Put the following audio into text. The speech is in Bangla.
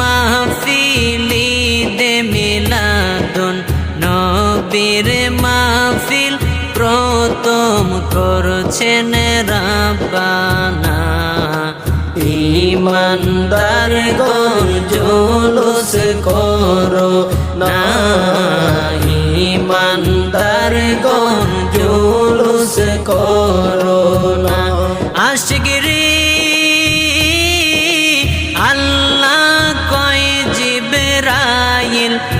মাহফিল ঈদে মিলাদুন নবীর মাহফিল প্রথম করছেন রাব্বানা। ইমানদার গঞ্জুলুস করো না। ইমানদার গঞ্জুলুস করো না। আশগিরি আল্লাহ